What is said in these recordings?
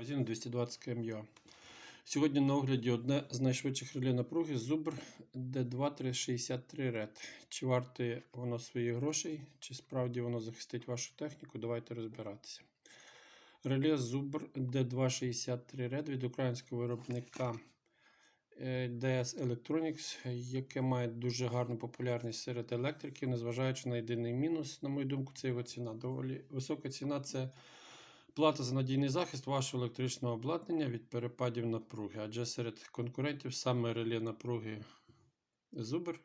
Магазин 220 кМЮА. Сьогодні на огляді одне з найшвидших реле напруги Zubr D2363 Red. Чи варте воно своїх грошей, чи справді воно захистить вашу техніку, давайте розбиратися. Реле Zubr D263 Red від українського виробника е, DS Electronics, яке має дуже гарну популярність серед електриків, незважаючи на єдиний мінус, на мою думку, це його ціна. Доволі висока ціна це плата за надійний захист вашого електричного обладнання від перепадів напруги. Адже серед конкурентів саме реле напруги Zubr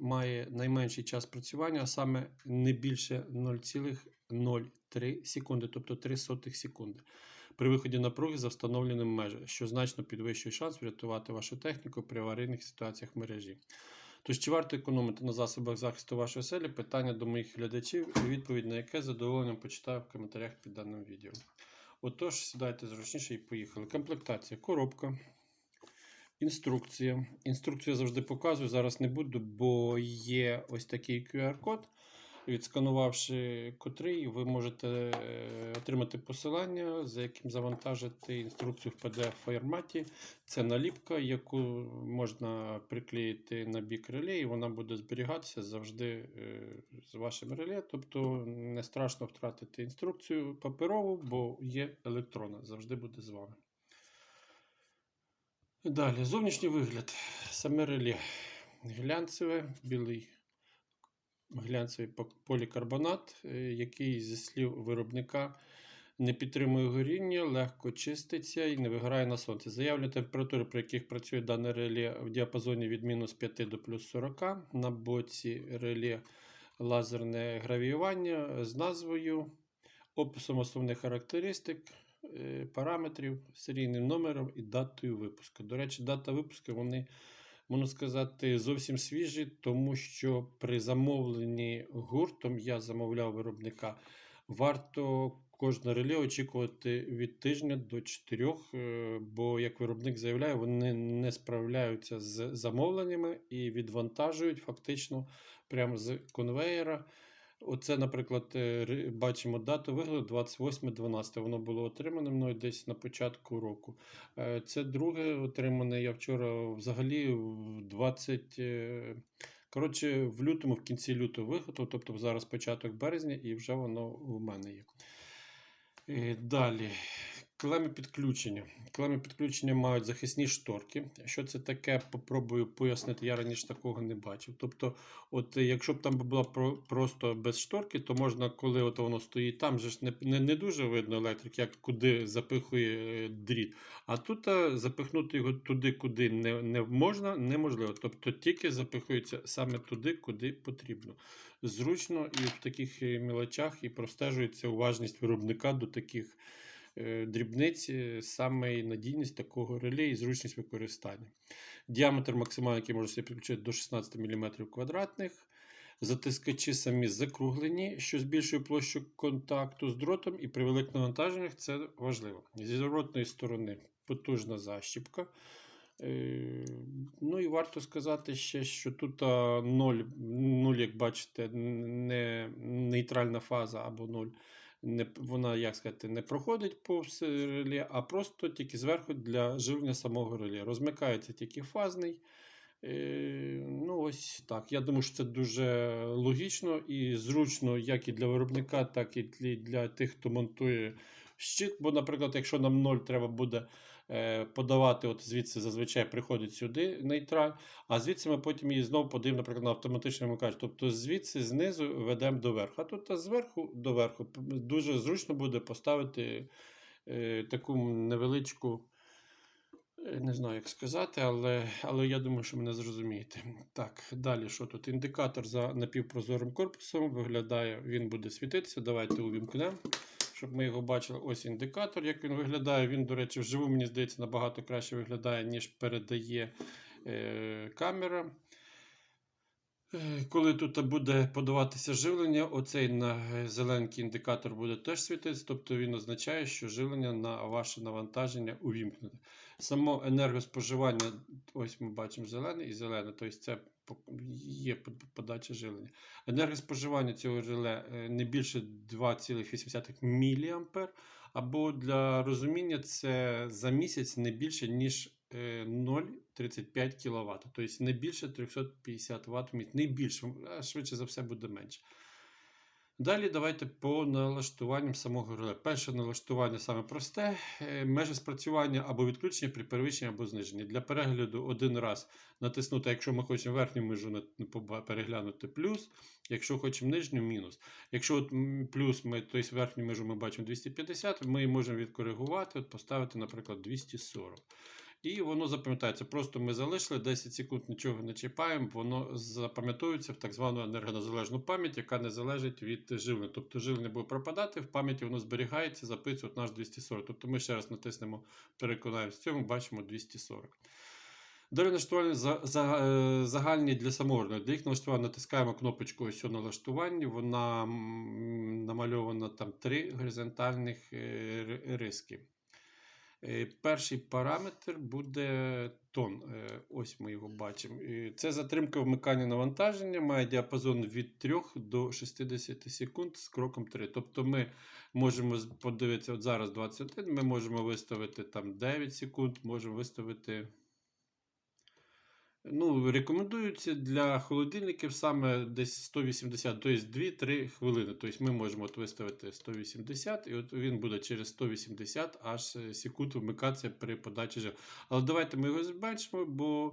має найменший час працювання, а саме не більше 0,03 секунди, тобто 3 сотих секунди. При виході напруги за встановленим межем, що значно підвищує шанс врятувати вашу техніку при аварійних ситуаціях мережі. Тож, чи варто економити на засобах захисту вашої оселі? Питання до моїх глядачів і відповідь на яке задоволенням почитаю в коментарях під даним відео. Отож, сідайте зручніше і поїхали. Комплектація, коробка, інструкція. Інструкцію я завжди показую, зараз не буду, бо є ось такий QR-код. Відсканувавши котрий, ви можете е, отримати посилання, за яким завантажити інструкцію в PDF форматі. Це наліпка, яку можна приклеїти на бік реле, і вона буде зберігатися завжди е, з вашим реле. Тобто не страшно втратити інструкцію паперову, бо є електронна, завжди буде з вами. Далі, зовнішній вигляд. Саме реле. Глянцеве, білий глянцевий полікарбонат, е, який, зі слів виробника, не підтримує горіння, легко чиститься і не виграє на сонці. Заявлені температури, при яких працює дане реле в діапазоні від мінус 5 до плюс 40. На боці реле лазерне гравіювання з назвою, описом основних характеристик, е, параметрів, серійним номером і датою випуску. До речі, дата випуску вони можна сказати, зовсім свіжі, тому що при замовленні гуртом я замовляв виробника. Варто кожне реле очікувати від тижня до 4, е, бо, як виробник заявляє, вони не справляються з замовленнями і відвантажують фактично прямо з конвеєра. Оце, наприклад, е, бачимо дату вигляду 28.12. Воно було отримане мною десь на початку року. Е, це друге отримане я вчора взагалі в 20. Е, коротше, в лютому, в кінці лютого виготовив, тобто зараз початок березня, і вже воно в мене є. Далі. Клеми підключення. Клеми підключення мають захисні шторки. Що це таке, попробую пояснити. Я раніше такого не бачив. Тобто, от якщо б там була просто без шторки, то можна, коли от воно стоїть, там же ж не не, не дуже видно електрик, як куди запихує е, дріт. А тут запихнути його туди, куди не, не можна, неможливо. Тобто тільки запихується саме туди, куди потрібно. Зручно і в таких е, мілочах і простежується уважність виробника до таких. Е, дрібниці, саме надійність такого реле і зручність використання. Діаметр максимальний, який може підключити до 16 мм квадратних. Затискачі самі закруглені, що збільшує площу контакту з дротом, і при великих навантаженнях це важливо. Зі зворотної сторони потужна защіпка. Е, ну і варто сказати ще, що тут 0, 0 як бачите, не нейтральна фаза або 0 не, вона, як сказати, не проходить повз реле, а просто тільки зверху для живлення самого реле. Розмикається тільки фазний. Е, ну, ось так. Я думаю, що це дуже логічно і зручно, як і для виробника, так і для тих, хто монтує щит. Бо, наприклад, якщо нам 0 треба буде Е, подавати, от звідси зазвичай приходить сюди нейтраль, а звідси ми потім її знову подаємо, наприклад, на автоматичний вимикач. Тобто звідси знизу ведемо до верху. А тут зверху до дуже зручно буде поставити е, таку невеличку. Е, не знаю, як сказати, але але я думаю, що мене зрозумієте. Так, далі що тут? Індикатор за напівпрозорим корпусом виглядає, він буде світитися. Давайте увімкнемо щоб ми його бачили. Ось індикатор, як він виглядає. Він, до речі, вживу, мені здається, набагато краще виглядає, ніж передає е, камера. Е, коли тут буде подаватися живлення, оцей на зеленький індикатор буде теж світитися, тобто він означає, що живлення на ваше навантаження увімкнуте. Само енергоспоживання, ось ми бачимо зелене і зелене, тобто це є подача живлення. Енергоспоживання цього реле е, не більше 2,8 мА, Або для розуміння, це за місяць не більше, ніж е, 0,35 кВт. Тобто не більше 350 Вт. Не більше, а швидше за все буде менше. Далі давайте по налаштуванням самого реле. Перше налаштування саме просте. Е, Межі спрацювання або відключення при перевищенні або зниженні. Для перегляду один раз натиснути, якщо ми хочемо верхню межу переглянути плюс, якщо хочемо нижню мінус. Якщо от плюс ми, тобто верхню межу ми бачимо 250, ми її можемо відкоригувати, от поставити, наприклад, 240. І воно запам'ятається. Просто ми залишили 10 секунд, нічого не чіпаємо, воно запам'ятовується в так звану енергонезалежну пам'ять, яка не залежить від живлення. Тобто живлення буде пропадати, в пам'яті воно зберігається, записує наш 240. Тобто ми ще раз натиснемо, переконаємося в цьому, бачимо 240. Далі налаштування е, загальні для самого. Для їх налаштування натискаємо кнопочку ось у налаштуванні. Вона намальована там три горизонтальних е, риски. Е, Перший параметр буде тон. Е, Ось ми його бачимо. Це затримка вмикання навантаження, має діапазон від 3 до 60 секунд з кроком 3. Тобто ми можемо подивитися, от зараз 21, ми можемо виставити там 9 секунд, можемо виставити. Ну, рекомендується для холодильників саме десь 180, тобто 2-3 хвилини. Тобто ми можемо от виставити 180, і от він буде через 180 аж е, секунд вмикатися при подачі жиру. Але давайте ми його зменшимо, бо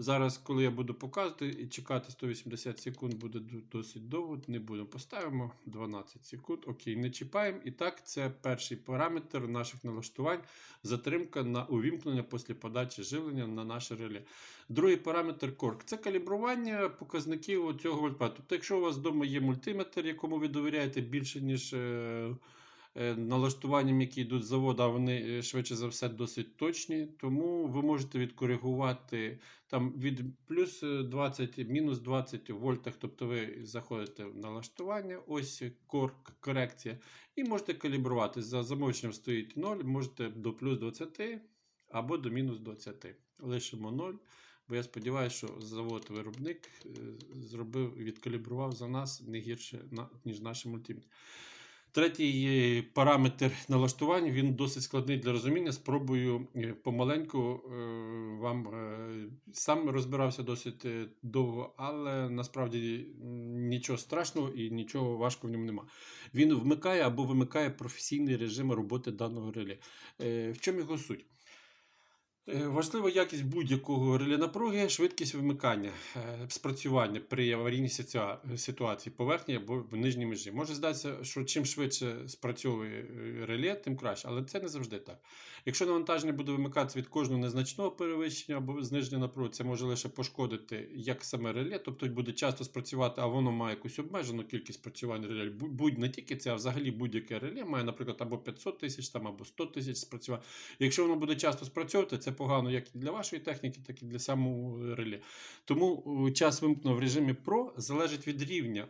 зараз, коли я буду показувати, і чекати 180 секунд буде досить довго. Не будемо. Поставимо 12 секунд. Окей, не чіпаємо. І так, це перший параметр наших налаштувань. Затримка на увімкнення після подачі живлення на наше реле. Другий параметр корк це калібрування показників цього вольтметра. Тобто, якщо у вас вдома є мультиметр, якому ви довіряєте більше, ніж е, налаштуванням, які йдуть з заводу, вони е, швидше за все досить точні, тому ви можете відкоригувати там від плюс е, 20, мінус 20 вольтах, тобто ви заходите в налаштування, ось корекція, і можете калібрувати. За замовченням стоїть 0, можете до плюс 20 або до мінус 20. Лишимо 0. Бо я сподіваюся, що завод-виробник е, зробив, відкалібрував за нас не гірше, ніж наші мультиметри. Третій параметр налаштувань він досить складний для розуміння. Спробую е, помаленьку е, вам е, сам розбирався досить довго, але насправді нічого страшного і нічого важкого в ньому нема. Він вмикає або вимикає професійний режим роботи даного реле. В чому його суть? Е, Важлива якість будь-якого реле напруги, швидкість вимикання, е, спрацювання при аварійній ситуації поверхні або в нижній межі. Може здатися, що чим швидше спрацьовує е, реле, тим краще, але це не завжди так. Якщо навантаження буде вимикатися від кожного незначного перевищення або зниження напруги, це може лише пошкодити як саме реле, тобто буде часто спрацювати, а воно має якусь обмежену кількість спрацювань реле. Будь не тільки це, а взагалі будь-яке реле має, наприклад, або 500 тисяч або 100 тисяч спрацювань. Якщо воно буде часто спрацьовувати, це погано як і для вашої техніки, так і для самого реле. Тому е, час вимкнув в режимі PRO залежить від рівня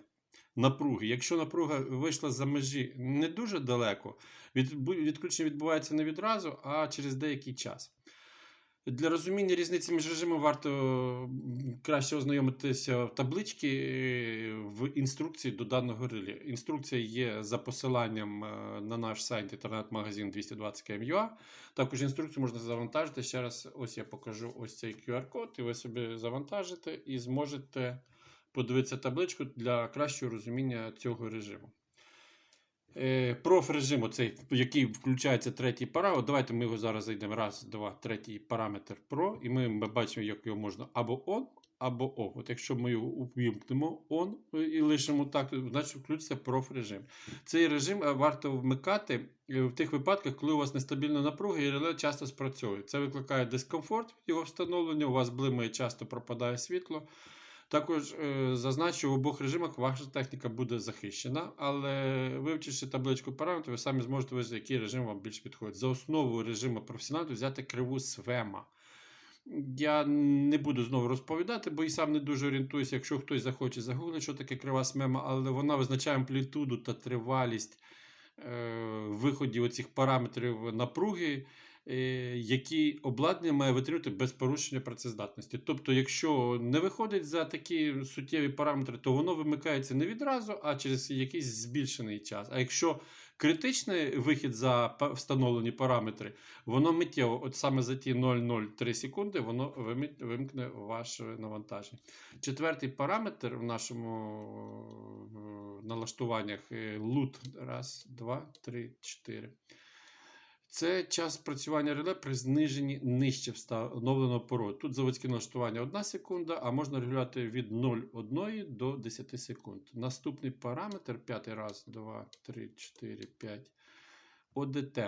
напруги. Якщо напруга вийшла за межі не дуже далеко, від, відключення відбувається не відразу, а через деякий час. Для розуміння різниці між режимами варто краще ознайомитися в табличці е, в інструкції до даного реле. Інструкція є за посиланням е, на наш сайт інтернет-магазин 220km.ua. Також інструкцію можна завантажити. Ще раз, ось я покажу ось цей QR-код, і ви собі завантажите і зможете подивитися табличку для кращого розуміння цього режиму. Е, Проф-режим, оцей, який включається третій параметр. Давайте ми його зараз зайдемо. Раз, два, третій параметр Pro, і ми, бачимо, як його можна або on, або off. От якщо ми його увімкнемо on і лишимо так, значить включиться проф-режим. Цей режим е, варто вмикати е, в тих випадках, коли у вас нестабільна напруга і реле часто спрацьовує. Це викликає дискомфорт його встановлення, у вас блимає, часто пропадає світло. Також е, зазначу, в обох режимах ваша техніка буде захищена, але вивчивши табличку параметрів, ви самі зможете визначити, який режим вам більш підходить. За основу режиму професіоналу взяти криву свема. Я не буду знову розповідати, бо і сам не дуже орієнтуюся, якщо хтось захоче загуглити, що таке крива смема, але вона визначає амплітуду та тривалість е, виходів оцих параметрів напруги. Е, які обладнання має витримувати без порушення працездатності. Тобто, якщо не виходить за такі суттєві параметри, то воно вимикається не відразу, а через якийсь збільшений час. А якщо критичний вихід за встановлені параметри, воно миттєво, от саме за ті 0,03 секунди, воно вимкне ваше навантаження. Четвертий параметр в нашому е, налаштуваннях е, лут. Раз, два, три, чотири. Це час працювання реле при зниженні нижче встановленого порогу. Тут заводське налаштування 1 секунда, а можна регулювати від 0,1 до 10 секунд. Наступний параметр, п'ятий раз, 2, 3, 4, 5. ОДТ.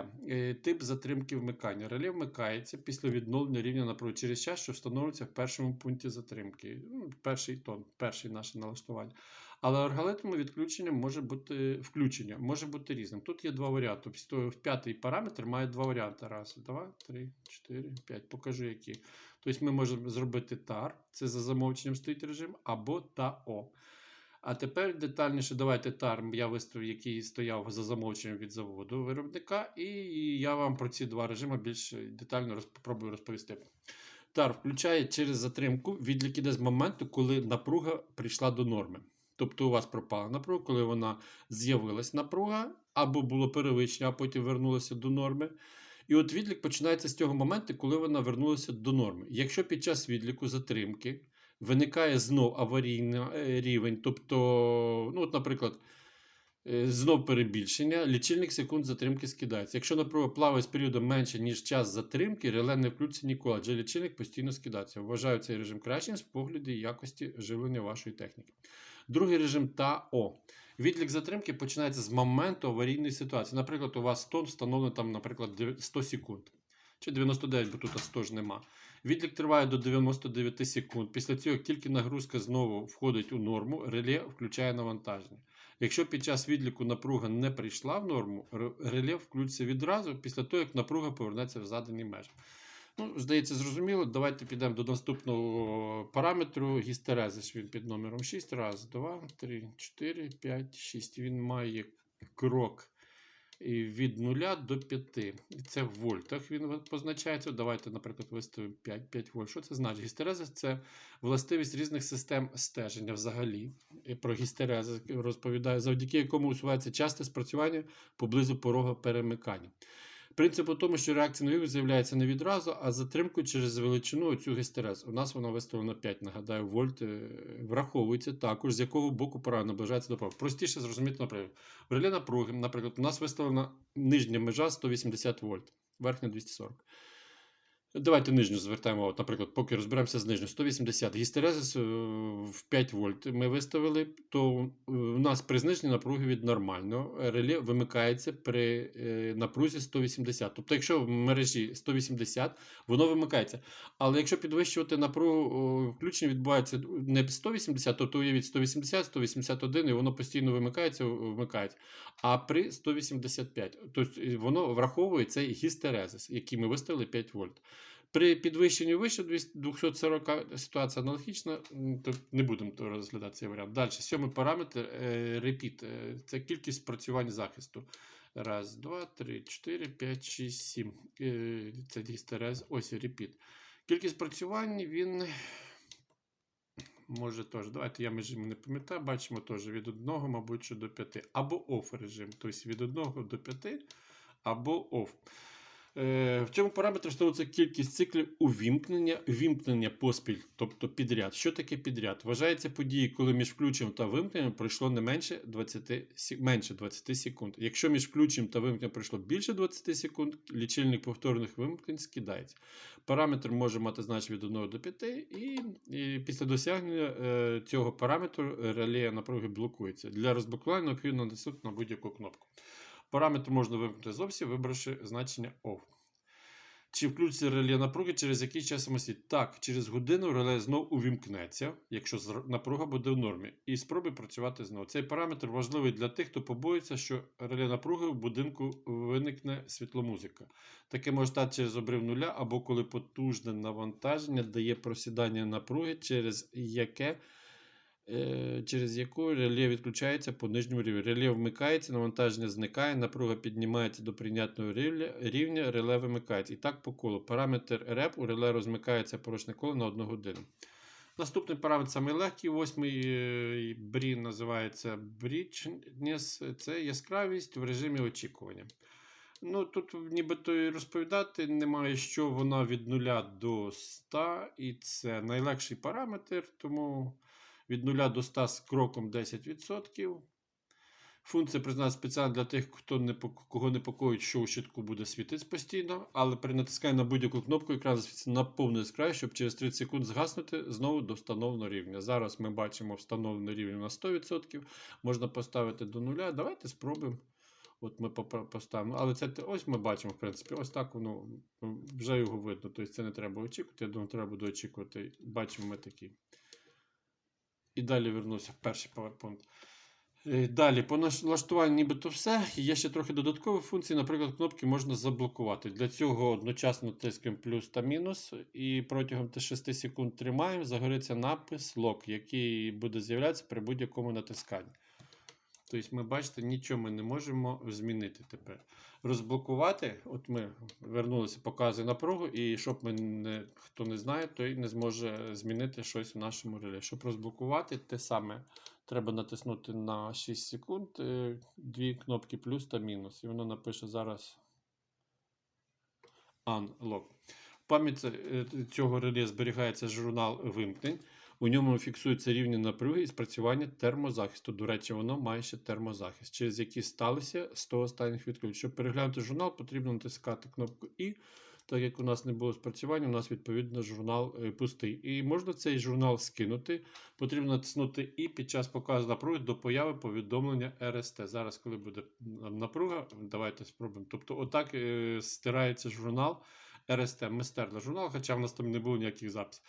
Тип затримки вмикання. Реле вмикається після відновлення рівня напруги через час, що встановлюється в першому пункті затримки. Ну, Перший тон, перший наше налаштування. Але алгоритм відключення може бути включення може бути різним. Тут є два варіанти. Тобто п'ятий параметр має два варіанти. Раз, два, три, чотири, п'ять. Покажу які. Тобто ми можемо зробити TAR, це за замовченням стоїть режим, або ТАО. А тепер детальніше давайте TAR я виставив, який стояв за замовченням від заводу виробника, і я вам про ці два режими більш детально роз, попробую розповісти. TAR включає через затримку відлік іде з моменту, коли напруга прийшла до норми. Тобто у вас пропала напруга, коли вона з'явилась напруга, або було перевищення, а потім вернулося до норми. І от відлік починається з цього моменту, коли вона вернулася до норми. Якщо під час відліку затримки виникає знов аварійний е, рівень, тобто, ну, от, наприклад, е, знов перебільшення, лічильник секунд затримки скидається. Якщо напруга плаває з періодом менше, ніж час затримки, реле не включиться ніколи, адже лічильник постійно скидається. Вважаю цей режим кращим з погляду якості живлення вашої техніки. Другий режим ТАО. Відлік затримки починається з моменту аварійної ситуації. Наприклад, у вас тон встановлено там, наприклад, 100 секунд. Чи 99, бо тут 100 ж нема. Відлік триває до 99 секунд. Після цього, як тільки нагрузка знову входить у норму, реле включає навантаження. Якщо під час відліку напруга не прийшла в норму, реле включиться відразу після того, як напруга повернеться в задані межі. Ну, здається, зрозуміло. Давайте підемо до наступного параметру гістерезис. Він під номером 6. Раз, два, три, чотири, п'ять, шість. Він має крок від 0 до 5. І це в вольтах він позначається. Давайте, наприклад, виставимо 5, 5 вольт. Що це значить? Гістерезис це властивість різних систем стеження взагалі. І про гістерезис розповідаю, завдяки якому усувається часте спрацювання поблизу порога перемикання. Принцип у тому, що реакція на вірус з'являється не відразу, а затримку через величину цю гістерез. У нас вона виставлена 5, нагадаю, вольт е, враховується також, з якого боку пора наближається до порога. Простіше зрозуміти, наприклад. В реле напруги, наприклад, у нас виставлена нижня межа 180 вольт, верхня 240. Давайте нижню звертаємо, наприклад, поки розберемося з нижньою. 180 гістерезис е, в 5 вольт ми виставили, то е, у нас при зниженні напруги від нормального реле вимикається при е, напрузі 180. Тобто, якщо в мережі 180, воно вимикається. Але якщо підвищувати напругу, включення відбувається не 180, тобто уявіть 180, 181, і воно постійно вимикається, вмикається. А при 185, тобто воно враховує цей гістерезис, який ми виставили 5 вольт. При підвищенні вище 240 ситуація аналогічна, то не будемо розглядати цей варіант. Далі, сьомий параметр е, repeat. Е, Це кількість спрацювань захисту. Раз, два, три, чотири, п'ять, шість, сім. Е, Це гістерез. Ось repeat. Кількість спрацювань він може теж. Давайте я режим не пам'ятаю, бачимо теж від 1, мабуть, до 5. Або off режим, тобто від 1 до 5, або off. Е, В цьому параметрі встановлюється кількість циклів увімкнення, вімкнення поспіль, тобто підряд. Що таке підряд? Вважається події, коли між включенням та вимкненням пройшло не менше 20, менше 20 секунд. Якщо між включенням та вимкненням пройшло більше 20 секунд, лічильник повторних вимкнень скидається. Параметр може мати значення від 1 до 5, і, і після досягнення е, цього параметру реле напруги блокується. Для розблокування необхідно натиснути на будь-яку кнопку. Параметр можна вимкнути зовсім, вибравши значення OFF. Чи включиться реле напруги через який час самостійно? Так, через годину реле знов увімкнеться, якщо напруга буде в нормі, і спробує працювати знову. Цей параметр важливий для тих, хто побоїться, що реле напруги в будинку виникне світломузика. Таке може стати через обрив нуля або коли потужне навантаження дає просідання напруги, через яке через яку реле відключається по нижньому рівню. Реле вмикається, навантаження зникає, напруга піднімається до прийнятного рівня, реле вимикається. І так по колу. Параметр реп у реле розмикається порожне коло на 1 годину. Наступний параметр самий легкий, восьмий е, брі називається Brightness. Це яскравість в режимі очікування. Ну, тут нібито і розповідати немає, що вона від 0 до 100, і це найлегший параметр, тому від 0 до 100 з кроком 10%. Функція призначена спеціально для тих, хто не, кого непокоїть, що у щитку буде світитись постійно, але при натисканні на будь-яку кнопку екран на повну яскравість, щоб через 30 секунд згаснути знову до встановленого рівня. Зараз ми бачимо встановлений рівень на 100%. Можна поставити до нуля. Давайте спробуємо. От ми поставимо. Але це ось ми бачимо, в принципі, ось так воно вже його видно. Тобто це не треба очікувати. Я думаю, треба буде очікувати. Бачимо ми такі. І далі вернуся в перший PowerPoint. Е, Далі, по налаштуванню нібито все. Є ще трохи додаткові функції, Наприклад, кнопки можна заблокувати. Для цього одночасно тискаємо плюс та мінус, і протягом 6 секунд тримаємо, загориться напис лок, який буде з'являтися при будь-якому натисканні. Тобто, ми бачите, нічого ми не можемо змінити тепер. Розблокувати, от ми вернулися, показує напругу, і щоб ми не, хто не знає, той не зможе змінити щось в нашому реле. Щоб розблокувати, те саме треба натиснути на 6 секунд е, дві кнопки плюс та мінус. І воно напише зараз Unlock. В пам'яті е, цього реле зберігається журнал вимкнень. У ньому фіксуються рівні напруги і спрацювання термозахисту. До речі, воно має ще термозахист, через які сталися 100 останніх відключень. Щоб переглянути журнал, потрібно натискати кнопку І. Так як у нас не було спрацювання, у нас відповідно журнал е, пустий. І можна цей журнал скинути. Потрібно натиснути І під час показу напруги до появи повідомлення РСТ. Зараз, коли буде напруга, давайте спробуємо. Тобто, отак е, стирається журнал РСТ. Ми стерли журнал, хоча в нас там не було ніяких записів.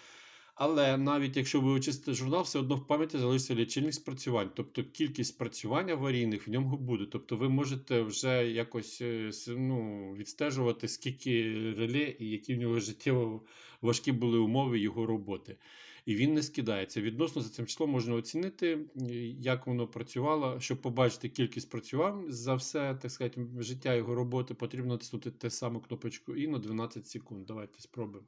Але навіть якщо ви очистите журнал, все одно в пам'яті залишиться лічильник спрацювань. Тобто кількість спрацювань аварійних в ньому буде. Тобто ви можете вже якось е, ну, відстежувати, скільки реле і які в нього життєво важкі були умови його роботи. І він не скидається. Відносно за цим числом можна оцінити, як воно працювало. Щоб побачити кількість працювань за все, так сказати, життя його роботи, потрібно натиснути те саму кнопочку І на 12 секунд. Давайте спробуємо.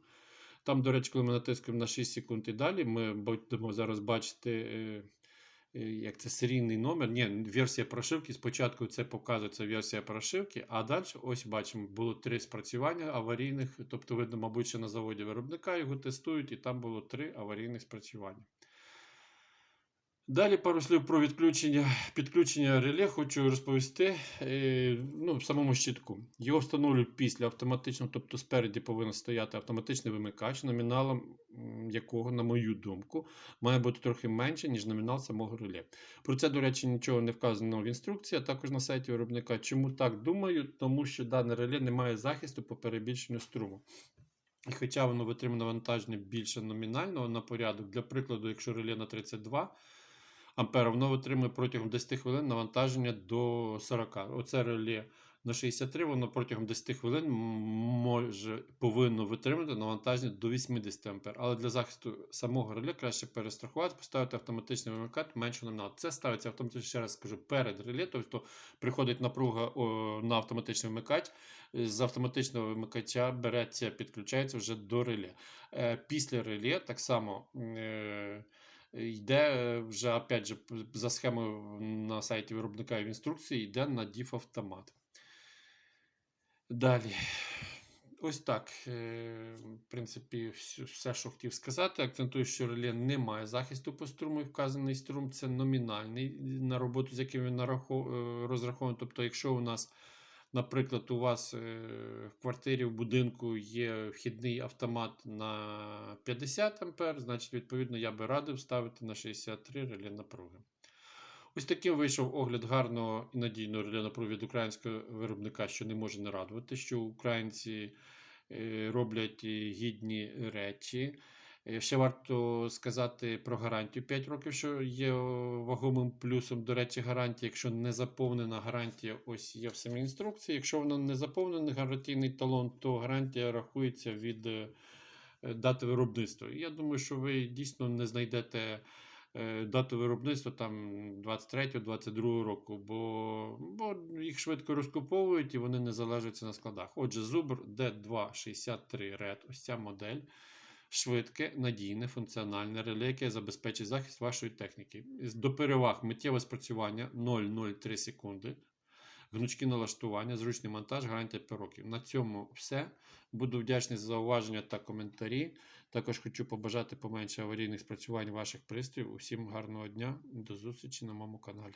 Там, до речі, коли ми натискаємо на 6 секунд і далі, ми будемо зараз бачити, е, е, як це серійний номер. Ні, версія прошивки. Спочатку це показується версія прошивки, а далі ось бачимо, було три спрацювання аварійних. Тобто, видно, мабуть, ще на заводі виробника його тестують, і там було три аварійних спрацювання. Далі пару слів про відключення, підключення реле хочу розповісти. Е, ну, самому щитку. Його встановлюють після автоматичного, тобто спереді повинен стояти автоматичний вимикач, номіналом якого, на мою думку, має бути трохи менше, ніж номінал самого реле. Про це, до речі, нічого не вказано в інструкції, а також на сайті виробника. Чому так думаю? Тому що дане реле не має захисту по перебільшенню струму. І хоча воно витримує навантаження більше номінального на порядок, для прикладу, якщо реле на 32 ампера, воно витримує протягом 10 хвилин навантаження до 40. Оце реле на 63, воно протягом 10 хвилин може, повинно витримати навантаження до 80 ампер. Але для захисту самого реле краще перестрахувати, поставити автоматичний вимикач менше номінал. Це ставиться автоматично, ще раз скажу, перед реле, тобто приходить напруга на автоматичний вимикач, з автоматичного вимикача береться, підключається вже до реле. Е, Після реле так само е, йде е, вже опять же, за схемою на сайті виробника в інструкції, йде на DIF автомат. Далі. Ось так. е, В принципі, все, що хотів сказати. Акцентую, що реле не має захисту по струму. і Вказаний струм це номінальний на роботу, з яким він е, розрахований. Тобто, якщо у нас, наприклад, у вас е, в квартирі в будинку є вхідний автомат на 50 ампер, значить, відповідно, я би радив ставити на 63 реле напруги. Ось таким вийшов огляд гарного і надійного реле напруги від українського виробника, що не може не радувати, що українці е, роблять е, гідні речі. Е, Ще варто сказати про гарантію 5 років, що є вагомим плюсом. До речі, гарантія, якщо не заповнена гарантія, ось є в самій інструкції. Якщо вона не заповнений гарантійний талон, то гарантія рахується від е, дати виробництва. Я думаю, що ви дійсно не знайдете е, дату виробництва там 23-22 року, бо, бо їх швидко розкуповують і вони не залежаться на складах. Отже, Зубр D263 Red, ось ця модель. Швидке, надійне, функціональне реле, яке забезпечить захист вашої техніки. До переваг миттєве спрацювання 0,03 секунди. Гнучкі налаштування, зручний монтаж, гарантія 5 років. На цьому все. Буду вдячний за зауваження та коментарі. Також хочу побажати поменше аварійних спрацювань ваших пристроїв. Усім гарного дня. До зустрічі на моєму каналі.